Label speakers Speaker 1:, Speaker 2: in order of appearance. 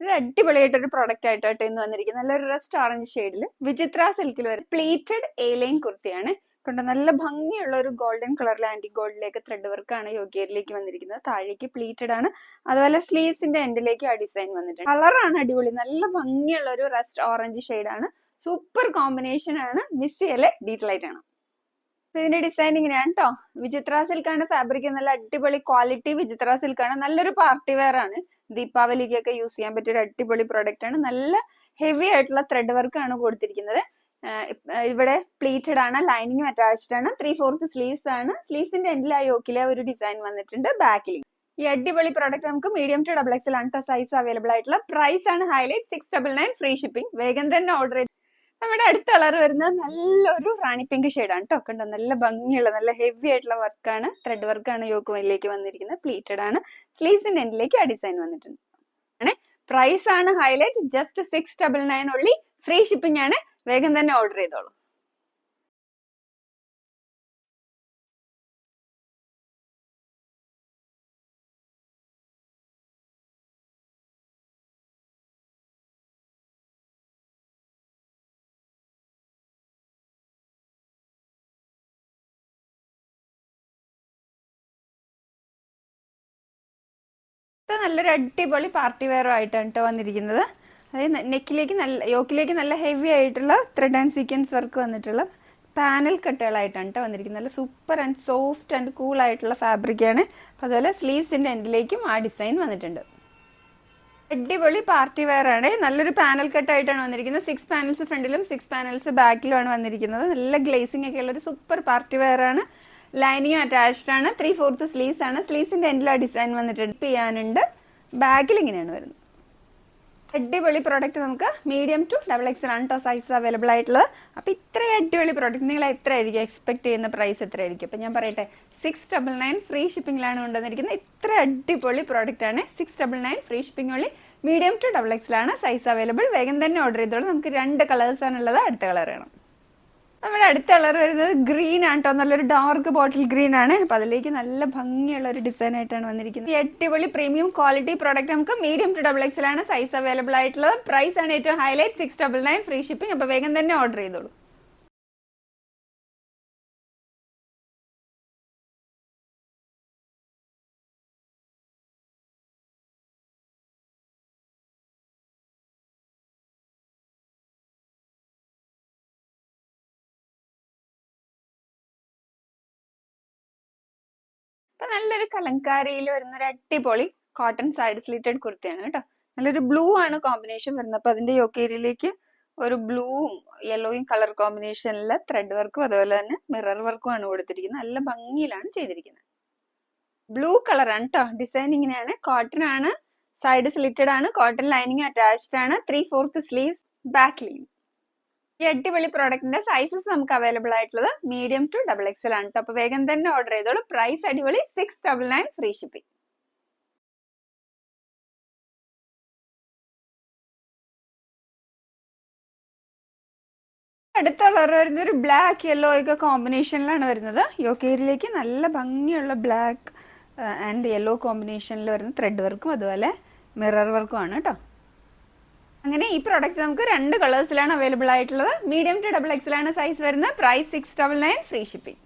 Speaker 1: ഒരു അടിപൊളിയായിട്ടൊരു പ്രോഡക്റ്റ് ആയിട്ടാണ് ഇന്ന് വന്നിരിക്കുന്നത്. നല്ലൊരു റെസ്റ്റ് ഓറഞ്ച് ഷെയ്ഡിൽ വിചിത്ര സിൽക്കിൽ വരും പ്ലീറ്റഡ് ലൈൻ കുർത്തിയാണ്. കൊണ്ട് നല്ല ഭംഗിയുള്ള ഒരു ഗോൾഡൻ കളറിലെ ആന്റി ഗോൾഡിലേക്ക് ത്രെഡ് വർക്കാണ് യോഗ്യയിലേക്ക് വന്നിരിക്കുന്നത്. താഴേക്ക് പ്ലീറ്റഡ് ആണ്. അതുപോലെ സ്ലീവ്സിന്റെ എൻഡിലേക്ക് ആ ഡിസൈൻ വന്നിട്ടുണ്ട്. കളറാണ് അടിപൊളി. നല്ല ഭംഗിയുള്ള ഒരു റെസ്റ്റ് ഓറഞ്ച് ആണ്. സൂപ്പർ കോമ്പിനേഷൻ ആണ്. മിസ് ചെയ്യലെ ആയിട്ടാണ് അപ്പൊ ഇതിന്റെ ഡിസൈൻ ഇങ്ങനെയാണ് കേട്ടോ വിചിത്ര സിൽക്കാണ് ഫാബ്രിക് നല്ല അടിപൊളി ക്വാളിറ്റി വിചിത്ര സിൽക്കാണ് നല്ലൊരു പാർട്ടി വെയർ ആണ്. ദീപാവലിക്കൊക്കെ യൂസ് ചെയ്യാൻ പറ്റിയ ഒരു അടിപൊളി പ്രോഡക്റ്റ് ആണ്. നല്ല ഹെവി ആയിട്ടുള്ള ത്രെഡ് വർക്ക് ആണ് കൊടുത്തിരിക്കുന്നത്. ഇവിടെ പ്ലീറ്റഡ് ആണ് ലൈനിങ്ങും അറ്റാച്ച്ഡ് ആണ് ത്രീ ഫോർത്ത് സ്ലീവ്സ് ആണ്. സ്ലീവ്സിന്റെ എൻഡിൽ ആ യോക്കിലെ ഒരു ഡിസൈൻ വന്നിട്ടുണ്ട് ബാക്കിൽ ഈ അടിപൊളി പ്രോഡക്റ്റ് നമുക്ക് മീഡിയം ടു ഡബിൾ എക്സൽ ആണ് സൈസ് അവൈലബിൾ ആയിട്ടുള്ള പ്രൈസ് ആണ് highlight six double nine free shipping വേഗം തന്നെ ഓർഡർ ചെയ്ത് നമ്മുടെ അടുത്ത കളർ വരുന്നത് നല്ലൊരു റാണി പിങ്ക് ഷെയ്ഡാണ് കേട്ടോ കണ്ടോ? നല്ല ഭംഗിയുള്ള നല്ല ഹെവി ആയിട്ടുള്ള വർക്കാണ്. ത്രെഡ് വർക്കാണ് യോക്കുമയിലേക്ക് വന്നിരിക്കുന്നത്. പ്ലീറ്റഡ് ആണ്. സ്ലീവ്സിന്റെ എൻഡിലേക്ക് ആ ഡിസൈൻ വന്നിട്ടുണ്ട്. ആണ് പ്രൈസ് ആണ് highlight just six double nine ഉള്ളി. ഫ്രീ ഷിപ്പിംഗ് ആണ്. വേഗം തന്നെ ഓർഡർ ചെയ്തോളൂ. നല്ലൊരു അടിപൊളി പാർട്ടി വെയർ ആയിട്ടാണ് കേട്ടോ വന്നിരിക്കുന്നത്. അതായത് നെക്കിലേക്ക് നല്ല യോക്കിലേക്ക് നല്ല ഹെവി ആയിട്ടുള്ള ത്രെഡ് ആൻഡ് സീക്വൻസ് വർക്ക് വന്നിട്ടുള്ള പാനൽ കട്ടുകളായിട്ടാണ് കേട്ടോ വന്നിരിക്കുന്നത്. നല്ല super and soft and cool ആയിട്ടുള്ള ഫാബ്രിക് ആണ്. അതുപോലെ സ്ലീവ്സിന്റെ എൻഡിലേക്കും ആ ഡിസൈൻ വന്നിട്ടുണ്ട്. അടിപൊളി പാർട്ടി വെയർ ആണ്. നല്ലൊരു പാനൽ കട്ടായിട്ടാണ് വന്നിരിക്കുന്നത്. സിക്സ് പാനൽസ് ഫ്രണ്ടിലും സിക്സ് പാനൽസ് ബാക്കിലും ആണ് വന്നിരിക്കുന്നത്. നല്ല ഗ്ലേസിംഗ് ഒക്കെ ഉള്ള ഒരു സൂപ്പർ പാർട്ടി വെയർ ആണ്. ലൈനിങ് അറ്റാച്ച്ഡ് ആണ്. ത്രീ ഫോർത്ത് സ്ലീവ്സ് ആണ്. സ്ലീവ്സിന്റെ എൻഡിൽ ആ ഡിസൈൻ വന്നിട്ടുണ്ട്. ചെയ്യാനുണ്ട്. ബാഗിൽ ഇങ്ങനെയാണ് വരുന്നത്. അടിപൊളി പ്രോഡക്റ്റ് നമുക്ക് മീഡിയം ടു ഡബിൾ എക്സ് ആണ് ടോ സൈസ് അവൈലബിൾ ആയിട്ടുള്ളത്. അപ്പൊ ഇത്രയും അടിപൊളി പ്രോഡക്റ്റ് നിങ്ങൾ എത്ര ആയിരിക്കും എക്സ്പെക്ട് ചെയ്യുന്ന പ്രൈസ് എത്രയായിരിക്കും? അപ്പൊ ഞാൻ പറയട്ടെ സിക്സ് ഡബിൾ നയൻ ഫ്രീ ഷിപ്പിംഗിലാണ് കൊണ്ടുവന്നിരിക്കുന്നത്. ഇത്ര അടിപൊളി പ്രോഡക്റ്റ് ആണ്. Six double nine free shipping ഉള്ളി മീഡിയം ടു ഡബിൾ എക്സൽ ആണ് സൈസ് അവൈലബിൾ വേഗം തന്നെ ഓർഡർ ചെയ്തോളൂ. നമുക്ക് രണ്ട് കളേഴ്സ് ആണുള്ളത് അടുത്ത കളർ വേണം. നമ്മുടെ അടുത്ത കളർ വരുന്നത് ഗ്രീൻ ആണ് കേട്ടോ നല്ലൊരു ഡാർക്ക് ബോട്ടിൽ ഗ്രീൻ ആണ്. അപ്പൊ അതിലേക്ക് നല്ല ഭംഗിയുള്ള ഒരു ഡിസൈൻ ആയിട്ടാണ് വന്നിരിക്കുന്നത്. ഈ അടിപൊളി പ്രീമിയം ക്വാളിറ്റി പ്രോഡക്റ്റ് നമുക്ക് മീഡിയം ടു ഡബിൾ എക്സ് ആണ് സൈസ് അവൈലബിൾ ആയിട്ടുള്ളത്. പ്രൈസ് ആണ് ഏറ്റവും highlight six double nine free shipping അപ്പൊ വേഗം തന്നെ ഓർഡർ ചെയ്തോളൂ. ഇപ്പൊ നല്ലൊരു കലങ്കാരിയിൽ വരുന്ന ഒരു അടിപൊളി കോട്ടൺ സൈഡ് സ്ലിറ്റഡ് കുർത്തിയാണ് കേട്ടോ. നല്ലൊരു ബ്ലൂ ആണ് കോമ്പിനേഷൻ വരുന്നത്. അപ്പൊ അതിന്റെ യോക്കേരിയിലേക്ക് ഒരു ബ്ലൂവും യെല്ലോയും കളർ കോമ്പിനേഷനിലെ ത്രെഡ് വർക്കും അതുപോലെ തന്നെ മിറർ വർക്കും ആണ് കൊടുത്തിരിക്കുന്നത്. നല്ല ഭംഗിയിലാണ് ചെയ്തിരിക്കുന്നത്. ബ്ലൂ കളറാണ് കേട്ടോ ഡിസൈൻ ഇങ്ങനെയാണ്. കോട്ടൺ ആണ്. സൈഡ് സ്ലിറ്റഡ് ആണ്. കോട്ടൺ ലൈനിങ് അറ്റാച്ച്ഡ് ആണ്. Three fourth sleeves back line ഈ അടിപൊളി പ്രോഡക്റ്റിന്റെ സൈസസ് നമുക്ക് അവൈലബിൾ ആയിട്ടുള്ളത് മീഡിയം ടു ഡബിൾ എക്സൽ ആണ് അപ്പൊ വേഗം തന്നെ ഓർഡർ ചെയ്തോളൂ. പ്രൈസ് അടിപൊളി. Six double nine free shipping അടുത്ത കളർ വരുന്നത് ഒരു ബ്ലാക്ക് യെല്ലോ ഒക്കെ കോമ്പിനേഷനിലാണ് വരുന്നത്. യോക്കേരിയിലേക്ക് നല്ല ഭംഗിയുള്ള ബ്ലാക്ക് ആൻഡ് യെല്ലോ കോമ്പിനേഷനിൽ വരുന്ന ത്രെഡ് വർക്കും അതുപോലെ മിറർ വർക്കും ആണ് കേട്ടോ അങ്ങനെ ഈ പ്രോഡക്റ്റ് നമുക്ക് രണ്ട് കളേഴ്സിലാണ് അവൈലബിൾ ആയിട്ടുള്ളത്. മീഡിയം ടു ഡബിൾ എക്സിലാണ് സൈസ് വരുന്നത്. Price six double nine free shipping